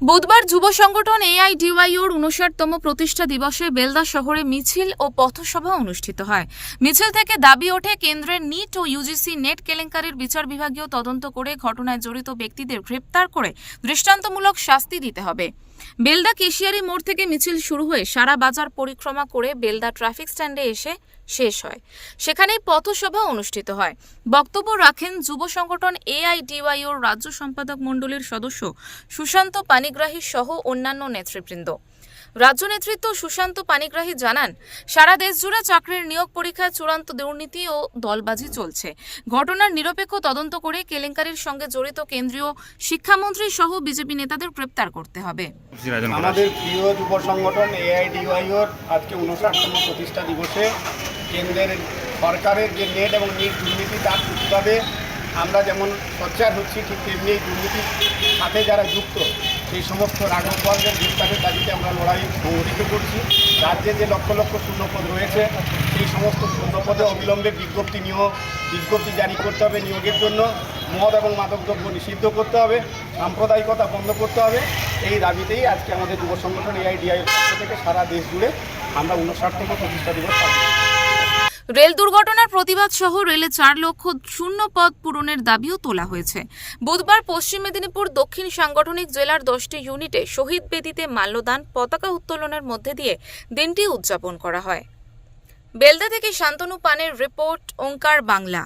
বুধবার যুব সংগঠন এআইডিওয়াইওর উনষাটতম প্রতিষ্ঠা দিবসে বেলদা শহরে মিছিল ও পথসভা অনুষ্ঠিত হয়। মিছিল থেকে দাবি ওঠে, কেন্দ্রের নিট ও ইউজিসি নেট কেলেঙ্কারির বিচার বিভাগীয় তদন্ত করে ঘটনায় জড়িত ব্যক্তিদের গ্রেপ্তার করে দৃষ্টান্তমূলক শাস্তি দিতে হবে। বেলদা কেশিয়ারি মোড় থেকে মিছিল শুরু হয়ে সারা বাজার পরিক্রমা করে বেলদা ট্রাফিক স্ট্যান্ডে এসে শেষ হয়। সেখানেই পথসভা অনুষ্ঠিত হয়। বক্তব্য রাখেন যুব সংগঠন এআইডিওয়াইওর রাজ্য সম্পাদক মণ্ডলীর সদস্য সুশান্ত পানিগ্রাহী সহ অন্যান্য নেতৃবৃন্দ। রাজ্য নেতৃত্ব সুশান্ত পানিগ্রাহী জানান, সারা দেশ জুড়ে চাকরির নিয়োগ পরীক্ষায় চূড়ান্ত দুর্নীতি ও দলবাজি চলছে। ঘটনার নিরপেক্ষ তদন্ত করে কেলেঙ্কারির সঙ্গে জড়িত কেন্দ্রীয় শিক্ষামন্ত্রী সহ বিজেপি নেতাদের গ্রেপ্তার করতে হবে। আমাদের প্রিয় যুব সংগঠন এআইডিওয়াইওর আজকে উনষাটতম প্রতিষ্ঠা দিবসে কেন্দ্রের সরকারের যে নেট এবং নিট দুর্নীতি তার প্রতিবাদে আমরা যেমন সোচ্চার হচ্ছি, ঠিক তেমনি দুর্নীতির সাথে যারা যুক্ত সেই সমস্ত রাঘব বর্গের গ্রেপ্তারের দাবিতে আমরা লড়াই সংগঠিত করছি। রাজ্যে যে লক্ষ লক্ষ শূন্যপদ রয়েছে, সেই সমস্ত শূন্যপদে অবিলম্বে বিজ্ঞপ্তি নিয়োগ বিজ্ঞপ্তি জারি করতে হবে নিয়োগের জন্য। মদ এবং মাদকদ্রব্য নিষিদ্ধ করতে হবে, সাম্প্রদায়িকতা বন্ধ করতে হবে। এই দাবিতেই আজকে আমাদের যুব সংগঠন এআইডিআই থেকে সারা দেশ জুড়ে আমরা উনষাটতম প্রতিষ্ঠা দিবস পালন। রেল দুর্ঘটনার প্রতিবাদ সহ রেলে চার লক্ষ শূন্য পদ পূরণের দাবিও তোলা হয়েছে। বুধবার পশ্চিম মেদিনীপুর দক্ষিণ সাংগঠনিক জেলার দশটি ইউনিটে শহীদ বেদিতে মাল্যদান, পতাকা উত্তোলনের মধ্যে দিয়ে দিনটি উদযাপন করা হয়। বেলদা থেকে শান্তনু পানের রিপোর্ট, ওঙ্কার বাংলা।